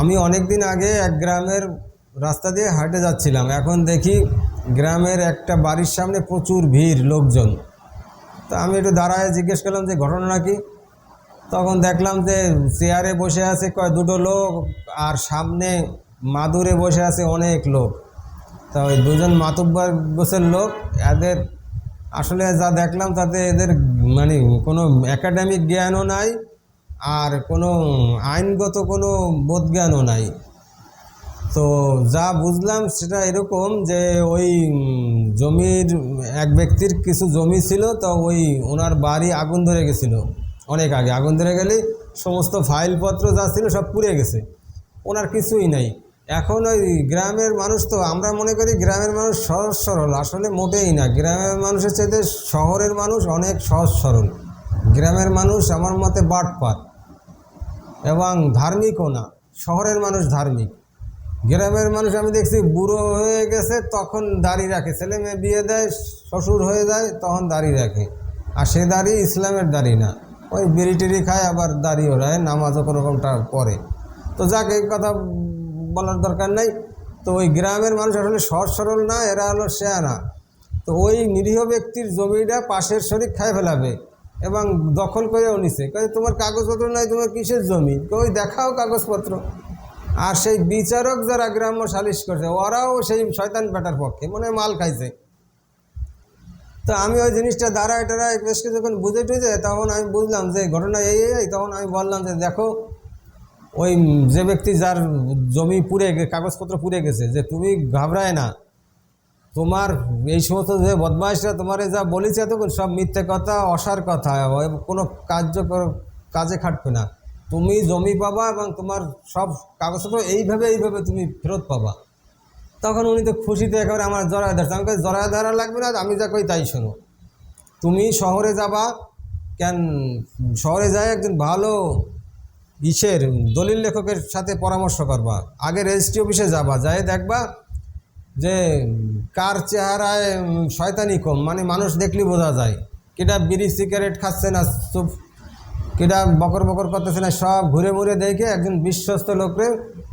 আমি অনেক দিন আগে এক গ্রামের রাস্তা দিয়ে হাঁটে যাচ্ছিলাম। এখন দেখি গ্রামের একটা বাড়ির সামনে প্রচুর ভিড়, লোকজন। তো আমি একটু দাঁড়ায় জিজ্ঞেস করলাম যে, ঘটনা কি? তখন দেখলাম যে, চেয়ারে বসে আছে কয়, দুটো লোক আর সামনে মাদুরে বসে আছে অনেক লোক। তা ওই দুজন মাতুব্বার গোছের লোক, এদের আসলে যা দেখলাম তাতে এদের মানে কোনো একাডেমিক জ্ঞানও নাই আর কোনো আইনগত কোনো বোধজ্ঞানও নাই। তো যা বুঝলাম সেটা এরকম যে ওই জমির, এক ব্যক্তির কিছু জমি ছিল, তো ওই ওনার বাড়ি আগুন ধরে গেছিল অনেক আগে। আগুন ধরে গেলে সমস্ত ফাইলপত্র যা ছিল সব পুড়ে গেছে। ওনার কিছুই নাই। এখন ওই গ্রামের মানুষ তো, আমরা মনে করি গ্রামের মানুষ সহজ সরল। আসলে মোটেই না। গ্রামের মানুষের চাইতে শহরের মানুষ অনেক সহজ সরল। গ্রামের মানুষ আমার মতে বাটপাত। এবং ধার্মিকও না, শহরের মানুষ ধার্মিক। গ্রামের মানুষ আমি দেখছি বুড়ো হয়ে গেছে, তখন দাড়ি রাখে। ছেলে মেয়ে বিয়ে দেয়, শ্বশুর হয়ে যায়, তখন দাড়ি রাখে। আর সে দাড়ি ইসলামের দাড়ি না। ওই বিড়ি খায়, আবার দাড়ি ওড়ায়, নামাজও কোনো রকমটা পরে তো যাক, এই কথা বলার দরকার নাই। তো ওই গ্রামের মানুষ আসলে সহজ সরল না, এরা হলো শেয়ানা তো ওই নিরীহ ব্যক্তির জমিটা পাশের শরিক খায় ফেলাবে। এবং দখল করেও নিছে। কয়ে তোমার কাগজপত্র নাই তোমার কিসের জমি? ওই দেখাও কাগজপত্র। আর সেই বিচারক যারা গ্রাম্য সালিশ করছে ওরাও সেই শয়তান বেটার পক্ষে মনে মাল খাইছে। তো আমি ওই জিনিসটা দাঁড়ায় টাড়ায় বেশকে যখন বুঝে টুঝে তখন আমি বুঝলাম যে ঘটনা এই এই, তখন আমি বললাম যে দেখো ওই যে ব্যক্তি যার জমি পুড়ে কাগজপত্র পুড়ে গেছে যে তুমি ঘাবড়ায় না। তোমার এই সমস্ত যে বদমাইশরা তোমার যা বলেছে এতক্ষণ, সব মিথ্যে কথা, অসার কথা কোনো কার্যকর কাজে খাটবে না। তুমি জমি পাবা এবং তোমার সব কাগজপত্র এইভাবে এইভাবে তুমি ফেরত পাবা। তখন উনি তো খুশিতে একেবারে আমার জড়ায় ধরছে। আমাকে জড়ায় ধরা লাগবে না, আমি যা কই তাই শোনো। তুমি শহরে যাবা, কেন শহরে যায় একজন ভালো ইসের দলিল লেখকের সাথে পরামর্শ করবা। আগে রেজিস্ট্রি অফিসে যাবা যাই দেখবা যে কার চেহারায় শয়তানি কম মানে মানুষ দেখলে বোঝা যায়। কেটা বিড়ি, সিগারেট খাচ্ছে না, চুপ। কেটা বকর বকর করতেছে না, সব ঘুরে ঘুরে দেখে একজন বিশ্বস্ত লোকরে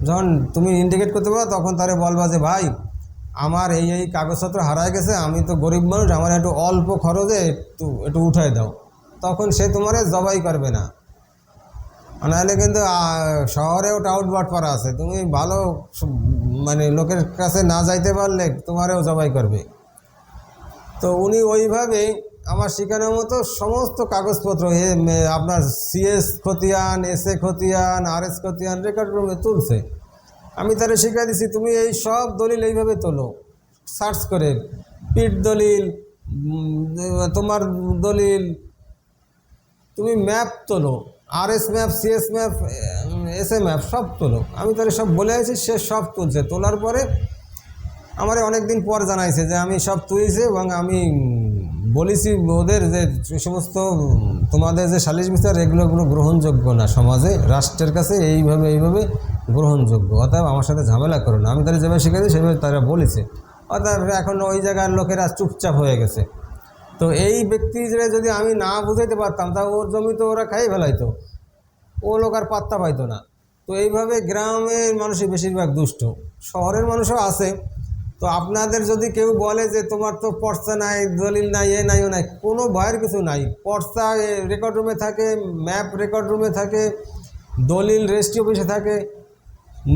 যখন তুমি ইন্ডিকেট করতে পারো, তখন তারে বলবা যে, ভাই, আমার এই এই কাগজপত্র হারায় গেছে, আমি তো গরিব মানুষ, আমার একটু অল্প খরচে একটু একটু উঠাই দাও। তখন সে তোমারে জবাই করবে না। নাহলে কিন্তু শহরেও টাউট বাট পারা আছে। তুমি ভালো মানে লোকের কাছে না যাইতে পারলে তোমারেও জবাই করবে। তো উনি ওইভাবে আমার শেখানোর মতো সমস্ত কাগজপত্র আপনার সিএস খতিয়ান এস এ খতিয়ান আর এস খতিয়ান রেকর্ড রুমে তুলছে। আমি তারা শিখিয়ে দিছি, তুমি এই সব দলিল এইভাবে তোলো। সার্চ করে পিট দলিল তোমার দলিল, তুমি ম্যাপ তোলো। R S map CS map S M map সব তোলো। আমি তাহলে সব বলে আছি, সে সব তুলছে। তোলার পরে আমার অনেক দিন পর জানাইছে যে আমি সব তুলেছি এবং আমি বলেছি ওদের যে সমস্ত তোমাদের যে সালিশ বিচার এগুলোগুলো গ্রহণযোগ্য না সমাজে, রাষ্ট্রের কাছে এইভাবে এইভাবে গ্রহণযোগ্য। অতএব আমার সাথে ঝামেলা করো না। আমি তাদের যেভাবে শিখেছি সেভাবে তারা বলেছে। অর্থাৎ এখন ওই জায়গার লোকেরা চুপচাপ হয়ে গেছে। তো এই ব্যক্তিরা যদি আমি না বুঝাইতে পারতাম, তা ওর জমি তো ওরা খাই ফেলাইতো। ও লোক আর পাত্তা পাইতো না। তো এইভাবে গ্রামের মানুষই বেশিরভাগ দুষ্ট। শহরের মানুষও আছে। তো আপনাদের যদি কেউ বলে যে তোমার তো পর্চা নাই, দলিল নাই, এ নাই, ও নাই, কোনো ভয়ের কিছু নাই। পর্চা রেকর্ড রুমে থাকে ম্যাপ রেকর্ড রুমে থাকে, দলিল রেজিস্ট্রি অফিসে থাকে।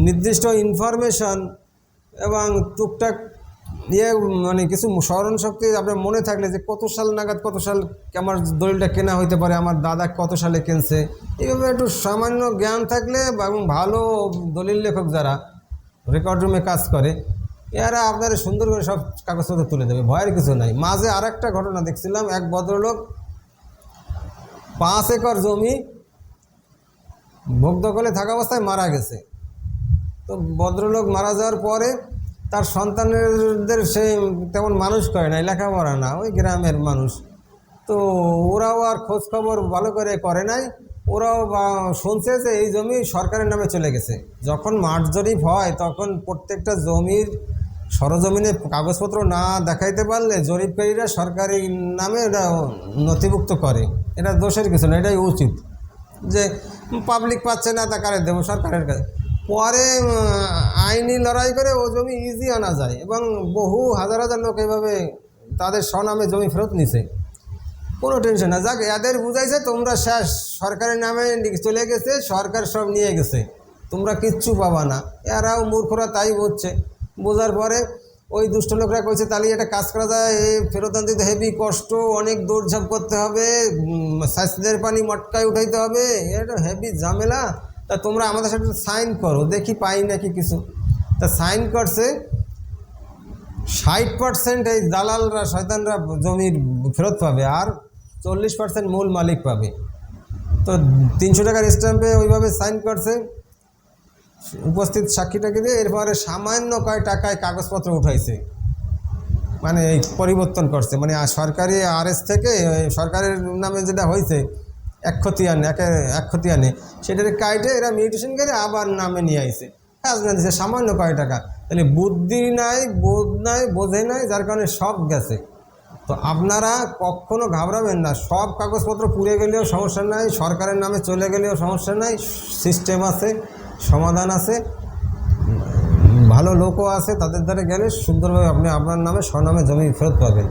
নির্দিষ্ট ইনফরমেশন এবং টুকটাক ইয়ে মানে কিছু স্মরণ শক্তি আপনার মনে থাকলে যে কত সাল নাগাদ, কত সাল আমার দলিলটা কেনা হইতে পারে, আমার দাদা কত সালে কিনছে, এইভাবে একটু সামান্য জ্ঞান থাকলে এবং ভালো দলিল লেখক যারা রেকর্ড রুমে কাজ করে, এরা আপনার সুন্দর করে সব কাগজপত্র তুলে দেবে, ভয়ের কিছু নাই। মাঝে আর একটা ঘটনা দেখছিলাম, এক ভদ্রলোক পাঁচ একর জমি ভোগ দখলে থাকা অবস্থায় মারা গেছে। তো ভদ্রলোক মারা যাওয়ার পরে তার সন্তানদের সে তেমন মানুষ করে নাই লেখাপড়া না, ওই গ্রামের মানুষ। তো ওরাও আর খোঁজ খবর ভালো করে করে নাই। ওরাও শুনছে যে এই জমি সরকারের নামে চলে গেছে। যখন মাঠ জরিপ হয়, তখন প্রত্যেকটা জমির সরজমিনে কাগজপত্র না দেখাইতে পারলে জরিপকারীরা সরকারি নামে এটা নথিভুক্ত করে। এটা দোষের কিছু না, এটাই উচিত। যে পাবলিক পাচ্ছে না তা কারে দেবো? সরকারের কাছে। পরে আইনি লড়াই করে ও জমি ইজি আনা যায় এবং বহু হাজার হাজার লোক এভাবে তাদের স্বনামে জমি ফেরত নিছে। কোনো টেনশন না। যাক, এদের বুঝাইছে, তোমরা শেষ। সরকারের নামে চলে গেছে, সরকার সব নিয়ে গেছে। তোমরা কিচ্ছু পাবা না। এরাও মূর্খরা তাই বুঝছে বোঝার পরে ওই দুষ্ট লোকরা কইছে, তাহলে এটা কাজ করা যায়। এ ফেরত আনতে হেভি কষ্ট, অনেক দৌড়ঝাঁপ করতে হবে স্বাস্থ্যের পানি মটকায় উঠাইতে হবে। এটা হেভি ঝামেলা। তা তোমরা আমাদের সাথে সাইন করো, দেখি পাই নাকি কিছু। তা সাইন করছে, ষাট পার্সেন্ট এই দালালরা, শয়তানরা জমির ফেরত পাবে আর চল্লিশ পার্সেন্ট মূল মালিক পাবে। তো তিনশো টাকার স্ট্যাম্পে ওইভাবে সাইন করছে, উপস্থিত সাক্ষীটাকে দিয়ে, এরপরে সামান্য কয় টাকায় কাগজপত্র উঠাইছে। মানে এই পরিবর্তন করছে মানে সরকারি আরএস থেকে সরকারের নামে যেটা হয়েছে এক খতিয়ান একে এক খতিয়ানে সেটাকে কাইটে এরা মিউটেশন করে আবার নামে নিয়ে আইছে। কাজ না সামান্য কয় টাকা। তাহলে বুদ্ধি নাই, বোধ নাই, বোঝে নাই, যার কারণে সব গেছে। তো আপনারা কখনো ঘাবড়াবেন না, সব কাগজপত্র পুড়ে গেলেও সমস্যা নাই, সরকারের নামে চলে গেলেও সমস্যা নাই সিস্টেম আছে, সমাধান আছে, ভালো লোকও আছে, তাদের দ্বারা গেলে সুন্দরভাবে আপনি আপনার নামে স্বনামে জমি ফেরত পাবেন।